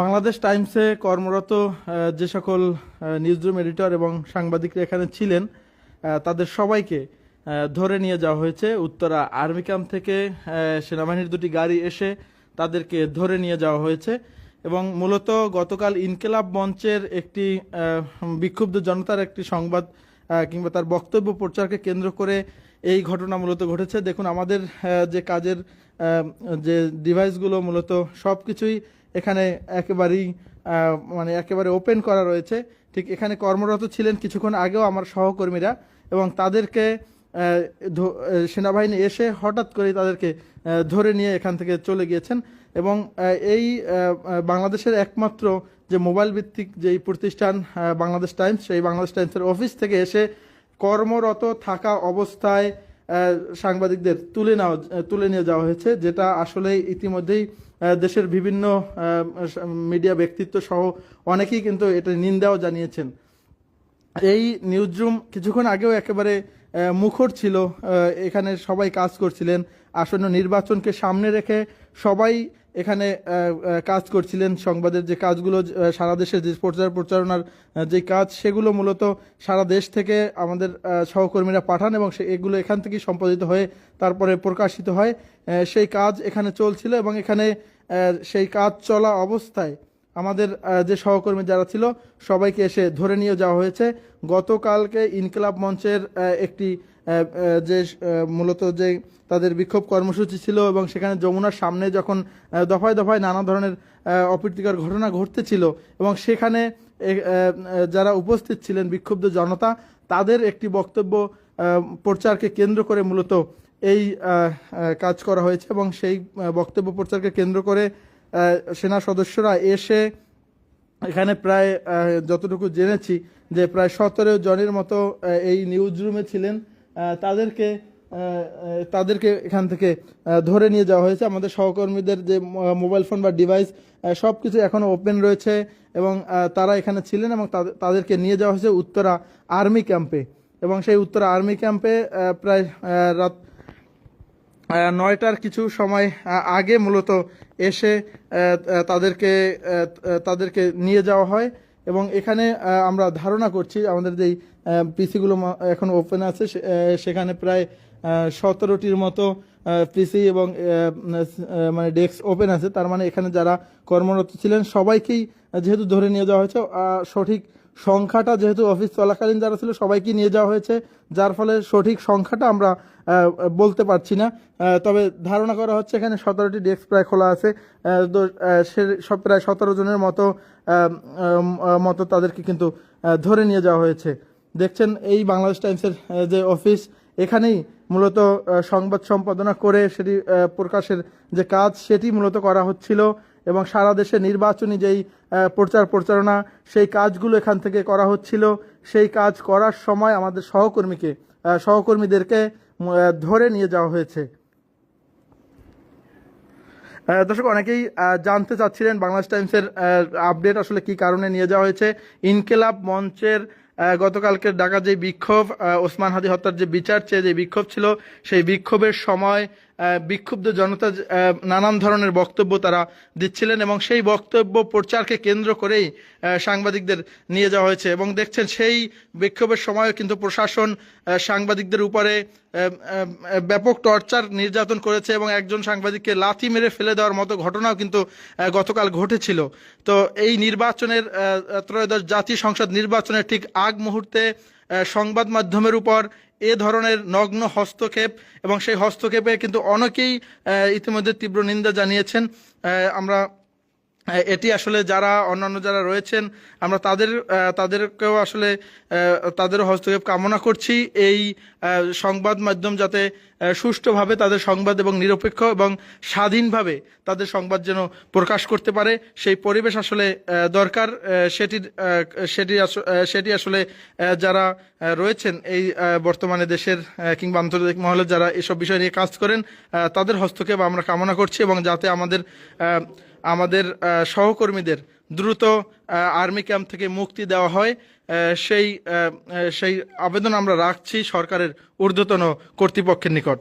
বাংলাদেশ টাইমসে কর্মরত যে সকল নিউজরুম এডিটর এবং সাংবাদিকরা এখানে ছিলেন তাদের সবাইকে ধরে নিয়ে যাওয়া হয়েছে। উত্তরা আর্মি ক্যাম্প থেকে সেনাবাহিনীর দুটি গাড়ি এসে তাদেরকে ধরে নিয়ে যাওয়া হয়েছে এবং মূলত গতকাল ইনকেলাব মঞ্চের একটি বিক্ষুব্ধ জনতার একটি সংবাদ কিংবা তার বক্তব্য প্রচারকে কেন্দ্র করে এই ঘটনা মূলত ঘটেছে। দেখুন, আমাদের যে কাজের যে ডিভাইসগুলো মূলত সব কিছুই এখানে একেবারেই মানে একেবারে ওপেন করা রয়েছে। ঠিক এখানে কর্মরত ছিলেন কিছুক্ষণ আগেও আমার সহকর্মীরা এবং তাদেরকে সেনাবাহিনী এসে হঠাৎ করে তাদেরকে ধরে নিয়ে এখান থেকে চলে গিয়েছেন। এবং এই বাংলাদেশের একমাত্র যে মোবাইল ভিত্তিক যেই প্রতিষ্ঠান বাংলাদেশ টাইমস, সেই বাংলাদেশ টাইমসের অফিস থেকে এসে কর্মরত থাকা অবস্থায় সাংবাদিকদের তুলে নেওয়া তুলে নিয়ে যাওয়া হয়েছে, যেটা আসলে ইতিমধ্যেই দেশের বিভিন্ন মিডিয়া ব্যক্তিত্ব সহ অনেকেই কিন্তু এটা নিন্দাও জানিয়েছেন। এই নিউজরুম কিছুক্ষণ আগেও একেবারে মুখর ছিল এখানে সবাই কাজ করছিলেন, আসন্ন নির্বাচনকে সামনে রেখে সবাই এখানে কাজ করছিলেন সংবাদের যে কাজগুলো সারা দেশের যে প্রচার প্রচারণার যে কাজ, সেগুলো মূলত সারা দেশ থেকে আমাদের সহকর্মীরা পাঠান এবং সে, এগুলো এখান থেকেই সম্পাদিত হয়ে তারপরে প্রকাশিত হয়। সেই কাজ এখানে চলছিল এবং এখানে সেই কাজ চলা অবস্থায় আমাদের যে সহকর্মী যারা ছিল, সবাইকে এসে ধরে নিয়ে যাওয়া হয়েছে। গতকালকে ইনকলাব মঞ্চের একটি যে মূলত যে তাদের বিক্ষোভ কর্মসূচি ছিল এবং সেখানে যমুনার সামনে যখন দফায় দফায় নানা ধরনের অপ্রীতিকর ঘটনা ঘটতেছিল এবং সেখানে যারা উপস্থিত ছিলেন বিক্ষুব্ধ জনতা, তাদের একটি বক্তব্য প্রচারকে কেন্দ্র করে মূলত এই কাজ করা হয়েছে এবং সেই বক্তব্য প্রচারকে কেন্দ্র করে সেনা সদস্যরা এসে এখানে প্রায় যতটুকু জেনেছি যে প্রায় সতেরো জনের মতো এই নিউজ রুমে ছিলেন তাদেরকে তাদেরকে এখান থেকে ধরে নিয়ে যাওয়া হয়েছে। আমাদের সহকর্মীদের যে মোবাইল ফোন বা ডিভাইস সব কিছু এখনও ওপেন রয়েছে এবং তারা এখানে ছিলেন এবং তাদের- তাদেরকে নিয়ে যাওয়া হয়েছে উত্তরা আর্মি ক্যাম্পে। এবং সেই উত্তরা আর্মি ক্যাম্পে প্রায় রাত নয়টার কিছু সময় আগে মূলত এসে তাদেরকে তাদেরকে নিয়ে যাওয়া হয় এবং এখানে আমরা ধারণা করছি আমাদের যেই পিসিগুলো এখন ওপেন আছে সেখানে প্রায় সতেরোটির মতো পিসি এবং মানে ডেস্ক ওপেন আছে। তার মানে এখানে যারা কর্মরত ছিলেন সবাইকেই যেহেতু ধরে নিয়ে যাওয়া হয়েছে সঠিক সংখ্যাটা যেহেতু অফিস চলাকালীন যারা ছিল সবাইকে নিয়ে যাওয়া হয়েছে, যার ফলে সঠিক সংখ্যাটা আমরা বলতে পারছি না। তবে ধারণা করা হচ্ছে এখানে সতেরোটি ডেস্ক প্রায় খোলা আছে। সে, সব প্রায় সতেরো জনের মতো মতো তাদেরকে কিন্তু ধরে নিয়ে যাওয়া হয়েছে। দেখছেন, এই বাংলাদেশ টাইমসের যে অফিস, এখানেই মূলত সংবাদ সম্পাদনা করে সেটি প্রকাশের যে কাজ, সেটি মূলত করা হচ্ছিল। এবং সারা দেশে নির্বাচনী যেই প্রচার প্রচারণা সেই কাজগুলো এখান থেকে করা হচ্ছিল। সেই কাজ করার সময় আমাদের সহকর্মীকে সহকর্মীদেরকে ধরে নিয়ে যাওয়া হয়েছে। দর্শক অনেকেই জানতে চাচ্ছিলেন বাংলাদেশ টাইমসের আপডেট আসলে কি কারণে নিয়ে যাওয়া হয়েছে। ইনকেলাব মঞ্চের আহ, গতকালকের ডাকা যে বিক্ষোভ ওসমান হাদি হত্যার যে বিচার চেয়ে যে বিক্ষোভ ছিল সেই বিক্ষোভের সময় বিক্ষুব্ধ জনতা নানান ধরনের বক্তব্য তারা দিচ্ছিলেন এবং সেই বক্তব্য প্রচারকে কেন্দ্র করেই সাংবাদিকদের নিয়ে যাওয়া হয়েছে। এবং দেখছেন সেই বিক্ষোভের সময়ও কিন্তু প্রশাসন সাংবাদিকদের উপরে ব্যাপক টর্চার নির্যাতন করেছে এবং একজন সাংবাদিককে লাথি মেরে ফেলে দেওয়ার মতো ঘটনাও কিন্তু গতকাল ঘটেছিল। তো এই নির্বাচনের ত্রয়োদশ জাতীয় সংসদ নির্বাচনের ঠিক আগ মুহূর্তে সংবাদ মাধ্যমের উপর এ ধরনের নগ্ন হস্তক্ষেপ এবং সেই হস্তক্ষেপে কিন্তু অনেকেই ইতিমধ্যে তীব্র নিন্দা জানিয়েছেন। আমরা এটি আসলে যারা অন্যান্য যারা রয়েছেন আমরা তাদের তাদেরকেও আসলে আহ, তাদেরও হস্তক্ষেপ কামনা করছি। এই সংবাদ মাধ্যম যাতে সুষ্ঠুভাবে তাদের সংবাদ এবং নিরপেক্ষ এবং স্বাধীনভাবে তাদের সংবাদ যেন প্রকাশ করতে পারে সেই পরিবেশ আসলে দরকার। সেটির সেটি সেটি আসলে যারা রয়েছেন এই বর্তমানে দেশের কিংবা আন্তর্জাতিক মহলে যারা এসব বিষয় নিয়ে কাজ করেন তাদের হস্তক্ষেপ আমরা কামনা করছি এবং যাতে আমাদের আমাদের সহকর্মীদের দ্রুত আর্মি ক্যাম্প থেকে মুক্তি দেওয়া হয়। সেই সেই আবেদন আমরা রাখছি সরকারের ঊর্ধ্বতন কর্তৃপক্ষের নিকট।